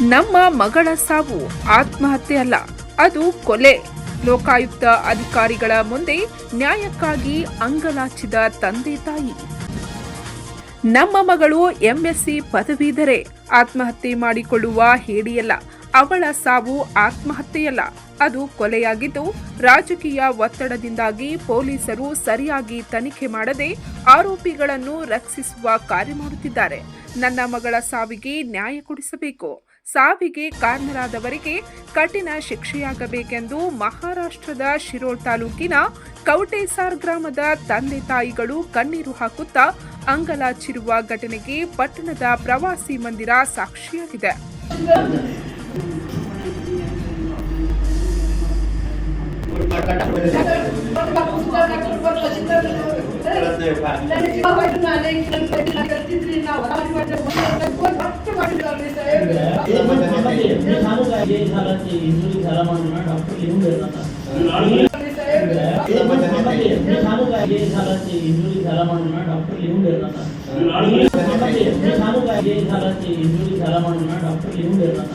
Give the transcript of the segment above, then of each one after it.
ನಮ್ಮ ಮಗಳ ಸಾವು ಆತ್ಮಹತ್ಯೆ ಅಲ್ಲ, ಅದು ಕೊಲೆ. ಲೋಕಾಯುಕ್ತ ಅಧಿಕಾರಿಗಳ ಮುಂದೆ ನ್ಯಾಯಕ್ಕಾಗಿ ಅಂಗಲಾಚಿದ ತಂದೆ ತಾಯಿ. ನಮ್ಮ ಮಗಳು ಎಂಎಸ್ಸಿ ಪದವೀಧರೆ, ಆತ್ಮಹತ್ಯೆ ಮಾಡಿಕೊಳ್ಳುವ ಹೇಡಿಯಲ್ಲ, ಅವಳ ಸಾವು ಆತ್ಮಹತ್ಯೆಯಲ್ಲ, ಅದು ಕೊಲೆಯಾಗಿದ್ದು ರಾಜಕೀಯ ಒತ್ತಡದಿಂದಾಗಿ ಪೊಲೀಸರು ಸರಿಯಾಗಿ ತನಿಖೆ ಮಾಡದೆ ಆರೋಪಿಗಳನ್ನು ರಕ್ಷಿಸುವ ಕಾರ್ಯ ಮಾಡುತ್ತಿದ್ದಾರೆ. ನನ್ನ ಮಗಳ ಸಾವಿಗೆ ನ್ಯಾಯ ಕೊಡಿಸಬೇಕು. ಸಾವಿಗೆ ಕಾರಣರಾದವರಿಗೆ ಕಠಿಣ ಶಿಕ್ಷೆಯಾಗಬೇಕೆಂದು ಮಹಾರಾಷ್ಟ್ರದ ಶಿರೋಳ್ ತಾಲೂಕಿನ ಕೌಟೇಸಾರ್ ಗ್ರಾಮದ ತಂದೆ ತಾಯಿಗಳು ಕಣ್ಣೀರು ಹಾಕುತ್ತಾ ಅಂಗಲಾಚಿರುವ ಘಟನೆಗೆ ಪಟ್ಟಣದ ಪ್ರವಾಸಿ ಮಂದಿರ ಸಾಕ್ಷಿಯಾಗಿದೆ. जे झालं ते इंजुरी झाला म्हणून डॉक्टर लिहून देतात जे सांगू काय जे झालं ते इंजुरी झाला म्हणून डॉक्टर लिहून देतात जे सांगू काय जे झालं ते इंजुरी झाला म्हणून डॉक्टर लिहून देतात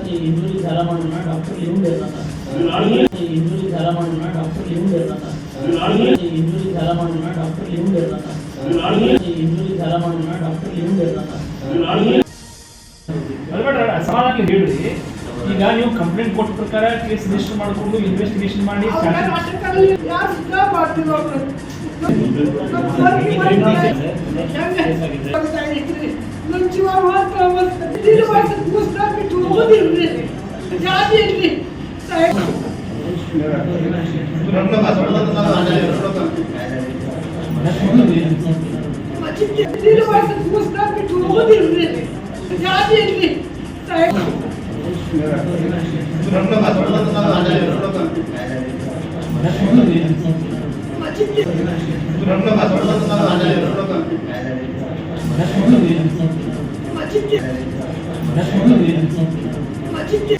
ते इंजुरी झाला म्हणून डॉक्टर लिहून देतात ते इंजुरी झाला म्हणून डॉक्टर लिहून देतात ते इंजुरी झाला म्हणून डॉक्टर लिहून देतात ते ಸಮಾಧಾನ ಈಗ ನೀವು ಕಂಪ್ಲೇಂಟ್ ಕೊಟ್ಟ ಪ್ರಕಾರ ಕೇಸ್ ರಿಜಿಸ್ಟರ್ ಮಾಡಿಕೊಂಡು ಇನ್ವೆಸ್ಟಿಗೇಷನ್ ಮಾಡಿ ಜಾತಿ Açık kendileri varsa Kıbrıs'tan bir tohumu bir üret. Yani elini. Açık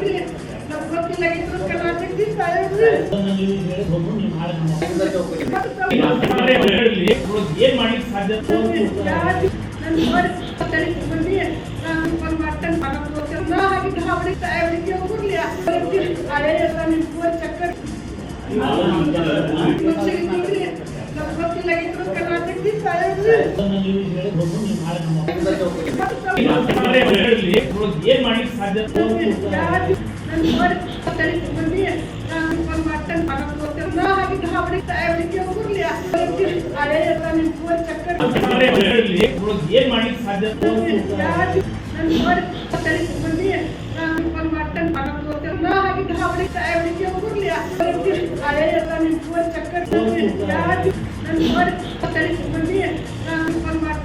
ಏನ್ ಮಾಡ್ಲಿಕ್ಕೆ ಸಾಧ್ಯ ಚಕ್ಕರ್ ಏನ್ ಮಾಡ್ಲಿಕ್ಕೆ ಸಾಧ್ಯ ಏನ್ ಮಾಡ್ಲಿಕ್ಕೆ ಸಾಧ್ಯ ಚಕ್ಕರ್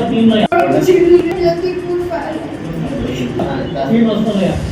तीनला या तीन वाजता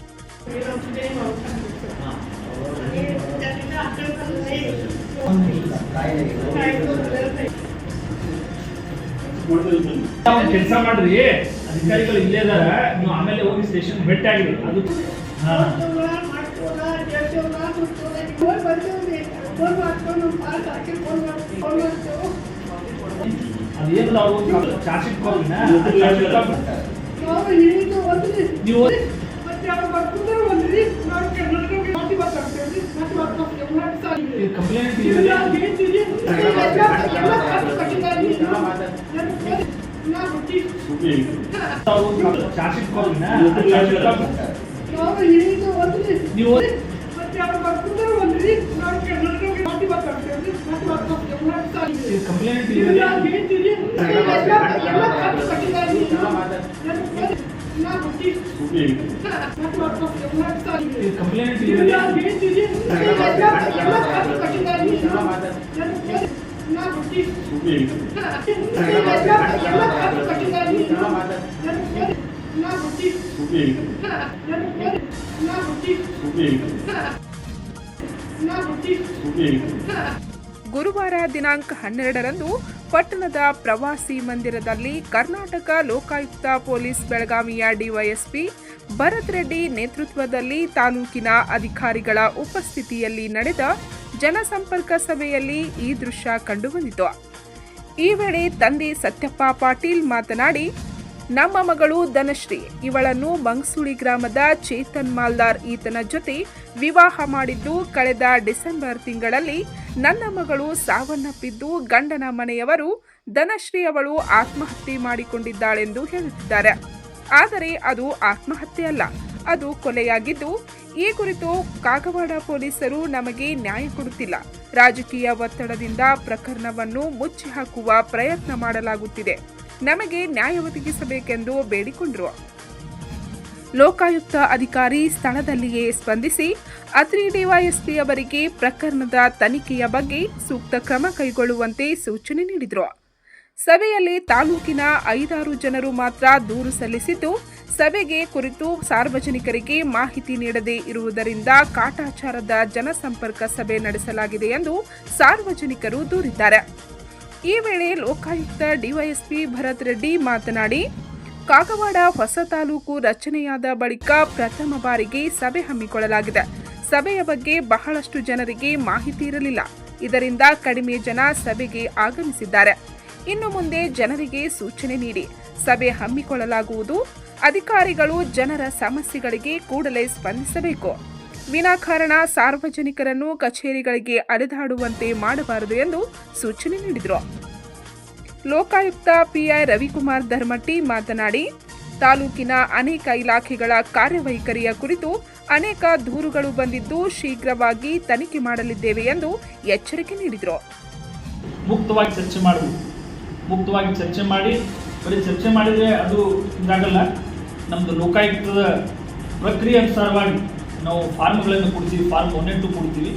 ಕೆಲಸ ಮಾಡ್ರಿ. ಅಧಿಕಾರಿಗಳು ಇಲ್ಲೇ ಇದಾರ. ನೀವು ಆಮೇಲೆ ಹೋಗಿ ಸ್ಟೇಷನ್ ಭೇಟಿ ಆಗಿರಿ. ಅದು ಅದೇನಿಲ್ಲ ಅವರು ಚಾರ್ಜ್ ಶೀಟ್ ನೀವು या दुपारी तीनला या दुपारी तीनला या ಕೆಲಸ ಮಾಡ್ರಿ ಅಧಿಕಾರಿಗಳು ಇಲ್ಲೇ ಅದಾರ ನೀವು ಆಮೇಲೆ ಹೋಗಿ ಸ್ಟೇಷನ್ ಭೇಟಿ ಆಗಿರಿ ಅದು ಹಾ ಅದೇನದ ಅವ್ರು ಚಾರ್ಜ್ ಶೀಟ್ ಕಾಪಿನ ನೀವು ಕಂಪ್ಲೇಂಟ್ ಅವ್ರು ಚಾರ್ಜ್ ಶೀಟ್ ಕಾಪಿನ ನೀವು ಕಂಪ್ಲೇಂಟ್ ಕಂಪ್ಲೇಂಟ್ ಗುರುವಾರ ದಿನಾಂಕ ಹನ್ನೆರಡರಂದು ಪಟ್ಟಣದ ಪ್ರವಾಸಿ ಮಂದಿರದಲ್ಲಿ ಕರ್ನಾಟಕ ಲೋಕಾಯುಕ್ತ ಪೊಲೀಸ್ ಬೆಳಗಾವಿಯ D Y S P Bharat Reddy ನೇತೃತ್ವದಲ್ಲಿ ತಾಲೂಕಿನ ಅಧಿಕಾರಿಗಳ ಉಪಸ್ಥಿತಿಯಲ್ಲಿ ನಡೆದ ಜನಸಂಪರ್ಕ ಸಭೆಯಲ್ಲಿ ಈ ದೃಶ್ಯ ಕಂಡುಬಂದಿತು. ಈ ವೇಳೆ ತಂದೆ ಸತ್ಯಪ್ಪ ಪಾಟೀಲ್ ಮಾತನಾಡಿ ನಮ್ಮ ಮಗಳು ಧನಶ್ರೀ. ಇವಳನ್ನು ಮಂಗ್ಸುಳಿ ಗ್ರಾಮದ ಚೇತನ್ ಮಾಲ್ದಾರ್ ಈತನ ಜೊತೆ ವಿವಾಹ ಮಾಡಿದ್ದು ಕಳೆದ ಡಿಸೆಂಬರ್ ತಿಂಗಳಲ್ಲಿ. ನನ್ನ ಮಗಳು ಸಾವನ್ನಪ್ಪಿದ್ದು ಗಂಡನ ಮನೆಯವರು ಧನಶ್ರೀ ಅವಳು ಆತ್ಮಹತ್ಯೆ ಮಾಡಿಕೊಂಡಿದ್ದಾಳೆಂದು ಹೇಳುತ್ತಿದ್ದಾರೆ. ಆದರೆ ಅದು ಆತ್ಮಹತ್ಯೆ ಅಲ್ಲ, ಅದು ಕೊಲೆಯಾಗಿದ್ದು, ಈ ಕುರಿತು ಕಾಗವಾಡ ಪೊಲೀಸರು ನಮಗೆ ನ್ಯಾಯ ಕೊಡುತ್ತಿಲ್ಲ. ರಾಜಕೀಯ ಒತ್ತಡದಿಂದ ಪ್ರಕರಣವನ್ನು ಮುಚ್ಚಿ ಹಾಕುವ ಪ್ರಯತ್ನ ಮಾಡಲಾಗುತ್ತಿದೆ. ನಮಗೆ ನ್ಯಾಯ ಒದಗಿಸಬೇಕೆಂದು ಬೇಡಿಕೊಂಡರು. ಲೋಕಾಯುಕ್ತ ಅಧಿಕಾರಿ ಸ್ಥಳದಲ್ಲಿಯೇ ಸ್ಪಂದಿಸಿ ಅತ್ರಿ ಡಿವೈಎಸ್ಪಿ ಅವರಿಗೆ ಪ್ರಕರಣದ ತನಿಖೆಯ ಬಗ್ಗೆ ಸೂಕ್ತ ಕ್ರಮ ಕೈಗೊಳ್ಳುವಂತೆ ಸೂಚನೆ ನೀಡಿದರು. ಸಭೆಯಲ್ಲಿ ತಾಲೂಕಿನ ಐದಾರು ಜನರು ಮಾತ್ರ ದೂರು ಸಲ್ಲಿಸಿದ್ದು, ಸಭೆಗೆ ಕುರಿತು ಸಾರ್ವಜನಿಕರಿಗೆ ಮಾಹಿತಿ ನೀಡದೇ ಇರುವುದರಿಂದ ಕಾಟಾಚಾರದ ಜನಸಂಪರ್ಕ ಸಭೆ ನಡೆಸಲಾಗಿದೆ ಎಂದು ಸಾರ್ವಜನಿಕರು ದೂರಿದ್ದಾರೆ. ಈ ವೇಳೆ ಲೋಕಾಯುಕ್ತ ಡಿವೈಎಸ್ಪಿ ಭರತ್ ರೆಡ್ಡಿ ಮಾತನಾಡಿ, ಕಾಗವಾಡ ಹೊಸ ತಾಲೂಕು ರಚನೆಯಾದ ಬಳಿಕ ಪ್ರಥಮ ಬಾರಿಗೆ ಸಭೆ ಹಮ್ಮಿಕೊಳ್ಳಲಾಗಿದೆ. ಸಭೆಯ ಬಗ್ಗೆ ಬಹಳಷ್ಟು ಜನರಿಗೆ ಮಾಹಿತಿ ಇರಲಿಲ್ಲ. ಇದರಿಂದ ಕಡಿಮೆ ಜನ ಸಭೆಗೆ ಆಗಮಿಸಿದ್ದಾರೆ. ಇನ್ನು ಮುಂದೆ ಜನರಿಗೆ ಸೂಚನೆ ನೀಡಿ ಸಭೆ ಹಮ್ಮಿಕೊಳ್ಳಲಾಗುವುದು. ಅಧಿಕಾರಿಗಳು ಜನರ ಸಮಸ್ಯೆಗಳಿಗೆ ಕೂಡಲೇ ಸ್ಪಂದಿಸಬೇಕು. ವಿನಾಕಾರಣ ಸಾರ್ವಜನಿಕರನ್ನು ಕಚೇರಿಗಳಿಗೆ ಅಲೆದಾಡುವಂತೆ ಮಾಡಬಾರದು ಎಂದು ಸೂಚನೆ ನೀಡಿದರು. ಲೋಕಾಯುಕ್ತ ಪಿಐ ರವಿಕುಮಾರ್ ಧರ್ಮಟ್ಟಿ ಮಾತನಾಡಿ, ತಾಲೂಕಿನ ಅನೇಕ ಇಲಾಖೆಗಳ ಕಾರ್ಯವೈಖರಿಯ ಕುರಿತು ಅನೇಕ ದೂರುಗಳು ಬಂದಿದ್ದು ಶೀಘ್ರವಾಗಿ ತನಿಖೆ ಮಾಡಲಿದ್ದೇವೆ ಎಂದು ಎಚ್ಚರಿಕೆ ನೀಡಿದರು. ಮುಕ್ತವಾಗಿ ಚರ್ಚೆ ಮಾಡಬೇಕು ಮುಕ್ತವಾಗಿ ಚರ್ಚೆ ಮಾಡಿ, ಬರೀ ಚರ್ಚೆ ಮಾಡಿದರೆ ಅದು ಇದಾಗಲ್ಲ ನಮ್ಮದು ಲೋಕಾಯುಕ್ತದ ಪ್ರಕ್ರಿಯೆ ಅನುಸಾರವಾಗಿ ನಾವು ಫಾರ್ಮ್ಗಳನ್ನು ಕೊಡ್ತೀವಿ, ಫಾರ್ಮ್ ಒನ್ ಟು ಕೊಡ್ತೀವಿ.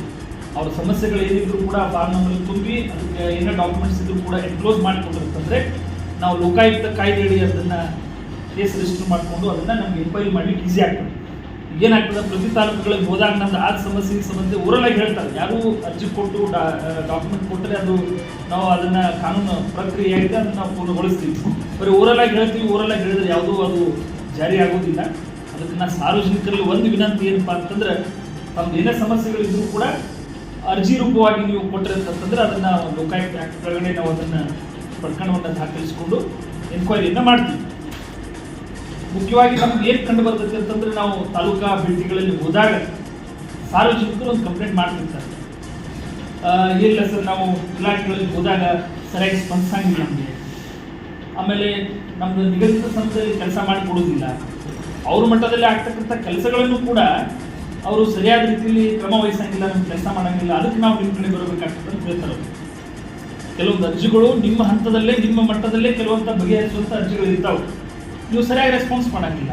ಅವ್ರ ಸಮಸ್ಯೆಗಳು ಏನಿದ್ರು ಕೂಡ ಫಾರ್ಮ್ ನಂಬರ್ ತುಂಬಿ ಅದಕ್ಕೆ ಏನೇ ಡಾಕ್ಯುಮೆಂಟ್ಸ್ ಇದ್ರು ಕೂಡ ಎನ್ಕ್ಲೋಸ್ ಮಾಡಿಕೊಂಡಿರ್ತಂದ್ರೆ ನಾವು ಲೋಕಾಯುಕ್ತ ಕಾಯ್ದೆಯಡಿ ಅದನ್ನು ಕೇಸ್ ರಿಜಿಸ್ಟರ್ ಮಾಡಿಕೊಂಡು ಅದನ್ನು ನಮಗೆ ಎನ್ಕ್ವೈರಿ ಮಾಡಿ ಈಸಿ ಆಗ್ತದೆ. ಏನಾಗ್ತದೆ, ಪ್ರತಿ ತಾಲೂಕುಗಳಿಗೆ ಹೋದಾಗ ನಮ್ದು ಆ ಸಮಸ್ಯೆಗೆ ಸಂಬಂಧ ಊರಲ್ಲಾಗಿ ಹೇಳ್ತಾರೆ. ಯಾರು ಅರ್ಜಿ ಕೊಟ್ಟು ಡಾಕ್ಯುಮೆಂಟ್ ಕೊಟ್ಟರೆ ಅದು ನಾವು ಅದನ್ನ ಕಾನೂನು ಪ್ರಕ್ರಿಯೆ ಆಗಿದೆ ಅದನ್ನ ನಾವು ಪೂರ್ಣಗೊಳಿಸ್ತೀವಿ. ಬರೀ ಊರಲ್ಲಾಗಿ ಹೇಳ್ತೀವಿ, ಊರಲ್ಲಾಗಿ ಹೇಳಿದ್ರೆ ಯಾವುದೂ ಅದು ಜಾರಿ ಆಗೋದಿಲ್ಲ. ಅದಕ್ಕೆ ನಾನು ಸಾರ್ವಜನಿಕರಲ್ಲಿ ಒಂದು ವಿನಂತಿ ಏನಪ್ಪ ಅಂತಂದ್ರೆ, ತಮ್ದು ಏನೇ ಸಮಸ್ಯೆಗಳಿದ್ರು ಕೂಡ ಅರ್ಜಿ ರೂಪವಾಗಿ ನೀವು ಕೊಟ್ಟರೆ ಅಂತಂದ್ರೆ ಅದನ್ನ ಲೋಕಾಯುಕ್ತ ಆಕ್ಟ್ ಕೆಳಗಡೆ ನಾವು ಅದನ್ನ ಪ್ರಕರಣವನ್ನು ದಾಖಲಿಸಿಕೊಂಡು ಎನ್ಕ್ವೈರಿಯನ್ನು ಮಾಡ್ತೀವಿ. ಮುಖ್ಯವಾಗಿ ನಮ್ಗೆ ಏನು ಕಂಡು ಬರ್ತೈತೆ ಅಂತಂದ್ರೆ ನಾವು ತಾಲೂಕಾ ಭೇಟಿಗಳಲ್ಲಿ ಹೋದಾಗ ಸಾರ್ವಜನಿಕರು ಒಂದು ಕಂಪ್ಲೇಂಟ್ ಮಾಡ್ತಿರ್ತಾರೆ. ಏನಿಲ್ಲ ಸರ್, ನಾವು ಇಲಾಖೆಗಳಲ್ಲಿ ಹೋದಾಗ ಸರಿಯಾಗಿ ಸ್ಪಂದಿಸಂಗಿಲ್ಲ ನಮಗೆ. ಆಮೇಲೆ ನಮ್ದು ನಿಗದಿತ ಸಂಸ್ಥೆಯಲ್ಲಿ ಕೆಲಸ ಮಾಡಿ ಕೊಡೋದಿಲ್ಲ ಅವ್ರ ಮಟ್ಟದಲ್ಲಿ ಆಗ್ತಕ್ಕಂಥ ಕೆಲಸಗಳನ್ನು ಕೂಡ ಅವರು ಸರಿಯಾದ ರೀತಿಯಲ್ಲಿ ಕ್ರಮ ವಹಿಸಂಗಿಲ್ಲ ನಮ್ಮ ಕೆಲಸ ಮಾಡಂಗಿಲ್ಲ. ಅದಕ್ಕೆ ನಾವು ನಿಮ್ಮ ಕಡೆ ಬರಬೇಕಾಗ್ತದೆ ಅಂತ ಹೇಳ್ತಾರೆ ಅವ್ರು. ಕೆಲವೊಂದು ಅರ್ಜಿಗಳು ನಿಮ್ಮ ಹಂತದಲ್ಲೇ, ನಿಮ್ಮ ಮಟ್ಟದಲ್ಲೇ ಕೆಲವೊಂದು ಬಗೆಹರಿಸುವಂಥ ಅರ್ಜಿಗಳು ಇರ್ತಾವೆ. ನೀವು ಸರಿಯಾಗಿ ರೆಸ್ಪಾನ್ಸ್ ಮಾಡಂಗಿಲ್ಲ.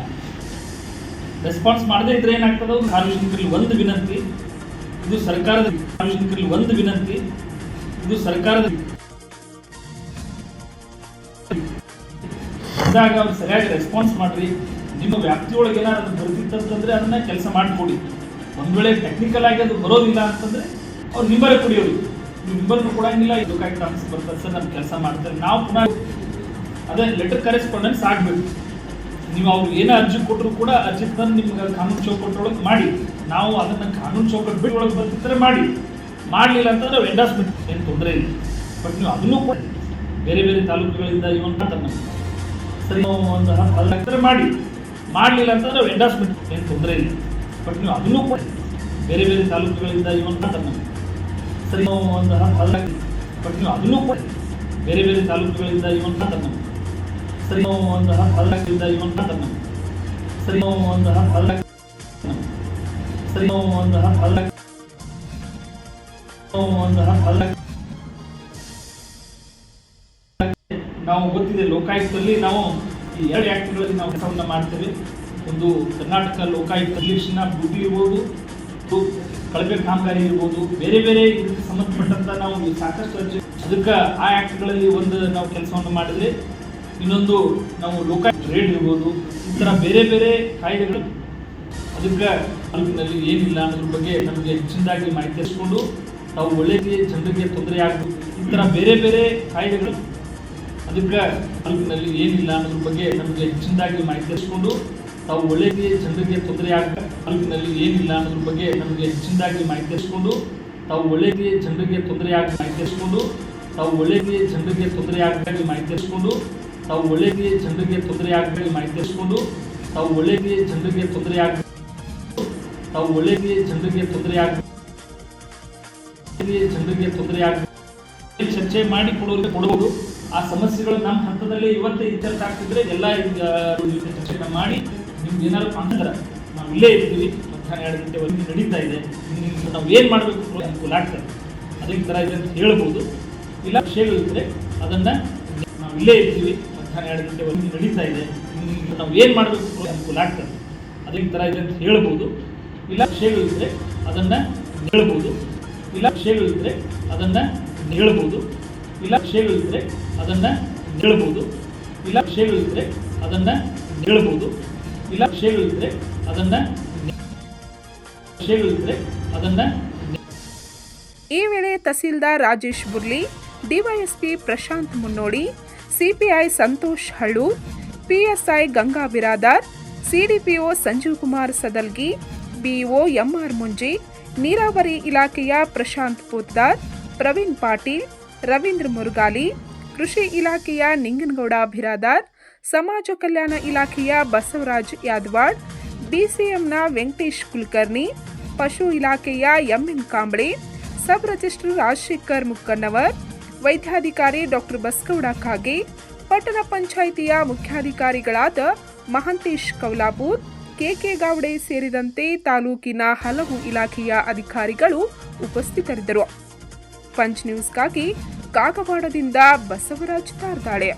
ರೆಸ್ಪಾನ್ಸ್ ಮಾಡದೇ ಇದ್ರೆ ಏನಾಗ್ತದೆ? ಸಾರ್ವಜನಿಕರಲ್ಲಿ ಒಂದು ವಿನಂತಿ, ಇದು ಸರ್ಕಾರದ ಸಾರ್ವಜನಿಕರಲ್ಲಿ ಒಂದು ವಿನಂತಿ, ಇದು ಸರ್ಕಾರದ ಅವ್ರು ಸರಿಯಾಗಿ ರೆಸ್ಪಾನ್ಸ್ ಮಾಡ್ರಿ. ನಿಮ್ಮ ವ್ಯಾಪ್ತಿಯೊಳಗೆ ಏನಾದ್ರು ಅಂತಂದ್ರೆ ಅದನ್ನ ಕೆಲಸ ಮಾಡಿಕೊಡಿ. ಒಂದ್ ವೇಳೆ ಟೆಕ್ನಿಕಲ್ ಆಗಿ ಅದು ಬರೋದಿಲ್ಲ ಅಂತಂದ್ರೆ ಅವ್ರು ನಿಂಬಲೆ ಕುಡಿಯೋದು. ನೀವು ನಿಂಬಲ್ನು ಕೊಡಂಗಿಲ್ಲ, ಇದು ಕಾಯಿ ಟ್ರಾನ್ಸ್ ಬರ್ತದೆ ಸರ್ ನಮ್ಮ ಕೆಲಸ ಮಾಡ್ತಾರೆ ನಾವು ಪುನಃ ಅದೇ ಲೆಟರ್ ಕರೆಸ್ಪಾಂಡೆನ್ಸ್ ಸಾಕ್ಬೇಕು ನೀವು ಅವ್ರು ಏನೇ ಅರ್ಜಿ ಕೊಟ್ಟರು ಕೂಡ ಅರ್ಜಿ ತಂದು ನಿಮ್ಗೆ ಕಾನೂನು ಚೌಕಟ್ಟೊಳಗೆ ಮಾಡಿ. ನಾವು ಅದನ್ನ ಕಾನೂನು ಚೌಕಟ್ಟು ಬಿಟ್ಟು ಒಳಗೆ ಬರ್ತಿದ್ರೆ ಮಾಡಿ. ಮಾಡಲಿಲ್ಲ ಅಂತಂದ್ರೆ ನಾವು ಎಂಡಾಸ್ಮೆಂಟ್ ಏನು ತೊಂದರೆ ಇಲ್ಲ. ಬಟ್ ನೀವು ಅದನ್ನು ಕೂಡ ಬೇರೆ ಬೇರೆ ತಾಲೂಕುಗಳಿಂದ ಇವನ್ ಮಾತನ್ನ ಸರಿ ಒಂದು ಹತ್ತು ಮಾಡಿ. ಮಾಡಲಿಲ್ಲ ಅಂತಂದ್ರೆ ನಾವು ಎಂಡಾಸ್ಮೆಂಟ್ ಏನು ತೊಂದರೆ ಇಲ್ಲ. ಬಟ್ ನೀವು ಅದನ್ನು ಕೂಡ ಬೇರೆ ಬೇರೆ ತಾಲೂಕುಗಳಿಂದ ಮಾತನ್ನ ಸರಿ, ನಾವು ಒಂದು ಹದಿನಾಲ್ಕು ಬಟ್ ನೀವು ಅದನ್ನು ಕೂಡ ಬೇರೆ ಬೇರೆ ತಾಲೂಕುಗಳಿಂದ ಮಾತನ್ನ ಸರಿ, ನಾವು ಒಂದು ಹದಿನಾಲ್ಕರಿಂದ ಮಾತನ್ನ ಸರಿ, ನಾವು ಒಂದು ಹದಿನಾಲ್ಕು ಸರಿ, ನಾವು ಒಂದು ಹದಿನಾಲ್ಕು ನಾವು ನಾವು ಗೊತ್ತಿದೆ ಲೋಕಾಯುಕ್ತದಲ್ಲಿ ನಾವು ಈ ಎರಡು ಆ್ಯಕ್ಟ್ಗಳಲ್ಲಿ ನಾವು ಕೆಲಸವನ್ನು ಮಾಡ್ತೇವೆ. ಒಂದು ಕರ್ನಾಟಕ ಲೋಕಾಯುಕ್ತ ನಿರ್ದೇಶನ ಬುದ್ಧಿ ಇರ್ಬೋದು ಕಳಪೆ ಕಾಮಗಾರಿ ಇರ್ಬೋದು, ಬೇರೆ ಬೇರೆ ಇದಕ್ಕೆ ಸಂಬಂಧಪಟ್ಟಂತ ನಾವು ಸಾಕಷ್ಟು ಅರ್ಜಿ ಅದಕ್ಕೆ ಆ ಆ್ಯಕ್ಟ್ಗಳಲ್ಲಿ ಒಂದು ನಾವು ಕೆಲಸವನ್ನು ಮಾಡಿದ್ರೆ, ಇನ್ನೊಂದು ನಾವು ಲೋಕಾಯುಕ್ತ ರೇಡ್ ಇರ್ಬೋದು, ಈ ಥರ ಬೇರೆ ಬೇರೆ ಕಾಯ್ದೆಗಳು ಅದಕ್ಕೆ ತಾಲೂಕಿನಲ್ಲಿ ಏನಿಲ್ಲ ಅನ್ನೋದ್ರ ಬಗ್ಗೆ ನಮಗೆ ಹೆಚ್ಚಿನದಾಗಿ ಮಾಹಿತಿ ಹಚ್ಕೊಂಡು ತಾವು ಒಳ್ಳೆಯ ಜನರಿಗೆ ತೊಂದರೆ ಆಗಬೇಕು. ಈ ಥರ ಬೇರೆ ಬೇರೆ ಕಾಯ್ದೆಗಳು ಅದಕ್ಕೆ ತಾಲೂಕಿನಲ್ಲಿ ಏನಿಲ್ಲ ಅನ್ನೋದ್ರ ಬಗ್ಗೆ ನಮಗೆ ಹೆಚ್ಚಿನದಾಗಿ ಮಾಹಿತಿ ಹಚ್ಕೊಂಡು ತಾವು ಒಳ್ಳೆಯದೇ ಜನರಿಗೆ ತೊಂದರೆ ಆಗ ತಾಲೂಕಿನಲ್ಲಿ ಏನಿಲ್ಲ ಅನ್ನೋದ್ರ ಬಗ್ಗೆ ನಮಗೆ ಹೆಚ್ಚಿನದಾಗಿ ಮಾಹಿತಿ ಹಚ್ಕೊಂಡು ತಾವು ಒಳ್ಳೆಯದೇ ಜನರಿಗೆ ತೊಂದರೆ ಆಗ ಮಾಹಿತಿ ತಾವು ಒಳ್ಳೆಯದೇ ಜನರಿಗೆ ತೊಂದರೆ ಆಗಿ ಮಾಹಿತಿ ಹಚ್ಕೊಂಡು ತಾವು ಒಳ್ಳೆಯದೇ ಜನರಿಗೆ ತೊಂದರೆ ಆಗಿ ಮಾಹಿತಿ ತಾವು ಒಳ್ಳೆಯದೇ ಜನರಿಗೆ ತೊಂದರೆ ಆಗ ತಾವು ಒಳ್ಳೆಯದೇ ಜನರಿಗೆ ತೊಂದರೆ ಆಗ ಜನರಿಗೆ ತೊಂದರೆ ಆಗ ಚರ್ಚೆ ಮಾಡಿ ಕೊಡೋದು ಕೊಡಬಹುದು. ಆ ಸಮಸ್ಯೆಗಳು ನಮ್ಮ ಹಂತದಲ್ಲಿ ಇವತ್ತು ಇತ್ಯರ್ಥ ಆಗ್ತಿದ್ರೆ ಎಲ್ಲ ಚರ್ಚೆನ ಮಾಡಿ ನಿಮ್ಗೆ ಏನಾದ್ರು ಅಂದ್ರೆ ನಾವು ಇಲ್ಲೇ ಇರ್ತೀವಿ. ಮಧ್ಯಾಹ್ನ ಎರಡು ಗಂಟೆ ಒಂದು ನಡೀತಾ ಇದೆ. ನಾವು ಏನು ಮಾಡಬೇಕು ಅನುಕೂಲ ಆಗ್ತದೆ. ಅದೇ ಥರ ಇದೆ ಅಂತ ಹೇಳ್ಬೋದು. ಇಲ್ಲ ವಿಷಯಗಳಿದ್ರೆ ಅದನ್ನ ನಾವು ಇಲ್ಲೇ ಇರ್ತೀವಿ. ಮಧ್ಯಾಹ್ನ ಎರಡು ಗಂಟೆ ಒಂದು ನಡೀತಾ ಇದೆ. ನಾವು ಏನು ಮಾಡಬೇಕು ಅನುಕೂಲ ಆಗ್ತದೆ. ಅದೇ ಥರ ಇದೆ ಅಂತ ಹೇಳ್ಬೋದು. ಇಲ್ಲ ವಿಷಯಗಳಿದ್ರೆ ಅದನ್ನ ಹೇಳ್ಬೋದು. ಇಲ್ಲ ವಿಷಯಗಳಿದ್ರೆ ಅದನ್ನ ಹೇಳ್ಬೋದು. ಇಲ್ಲ ವಿಷಯಗಳಿದ್ರೆ ಅದನ್ನ ಹೇಳ್ಬೋದು. ಇಲ್ಲ ವಿಷಯಗಳಿದ್ರೆ ಅದನ್ನ ಹೇಳ್ಬೋದು. ಇಲ್ಲ ವಿಷಯಗಳಿದ್ರೆ ಅದನ್ನ ವಿಷಯಗಳಿದ್ರೆ ಅದನ್ನ ಈ ವೇಳೆ tahsildar Rajesh Burli, D Y S P Prashant Munnodi, C P I Santosh Hallu, P S I Ganga Biradar, C D P O Sanjeev Kumar Sadalgi, B E O M R Munji, ನೀರಾವರಿ ಇಲಾಖೆಯ ಪ್ರಶಾಂತ್ ಪೂತ್ದಾರ್, ಪ್ರವೀಣ್ ಪಾಟೀಲ್ ರವೀಂದ್ರ ಮುರುಗಾಲಿ ಕೃಷಿ ಇಲಾಖೆಯ ನಿಂಗನಗೌಡ ಬಿರಾದಾರ್ ಸಮಾಜ ಕಲ್ಯಾಣ ಇಲಾಖೆಯ ಬಸವರಾಜ್ ಯಾದವಾಡ್ ಬಿಸಿಎಂನ ವೆಂಕಟೇಶ್ ಕುಲಕರ್ಣಿ, ಪಶು ಇಲಾಖೆಯ M N Kamble, sub registrar Rajashekhar Mukkannavar ವೈದ್ಯಾಧಿಕಾರಿ doctor Basgouda Khage ಪಟ್ಟಣ ಪಂಚಾಯಿತಿಯ ಮುಖ್ಯಾಧಿಕಾರಿಗಳಾದ ಮಹಂತೇಶ್ ಕೌಲಾಪುರ್, ಕೆಕೆ ಗಾವಡೆ ಸೇರಿದಂತೆ ತಾಲೂಕಿನ ಹಲವು ಇಲಾಖೆಯ ಅಧಿಕಾರಿಗಳು ಉಪಸ್ಥಿತರಿದ್ದರು. ಪಂಚ್ ನ್ಯೂಸ್ಗಾಗಿ ಕಾಗವಾಡದಿಂದ ಬಸವರಾಜ್ ತಾರ್ದಾಳೆ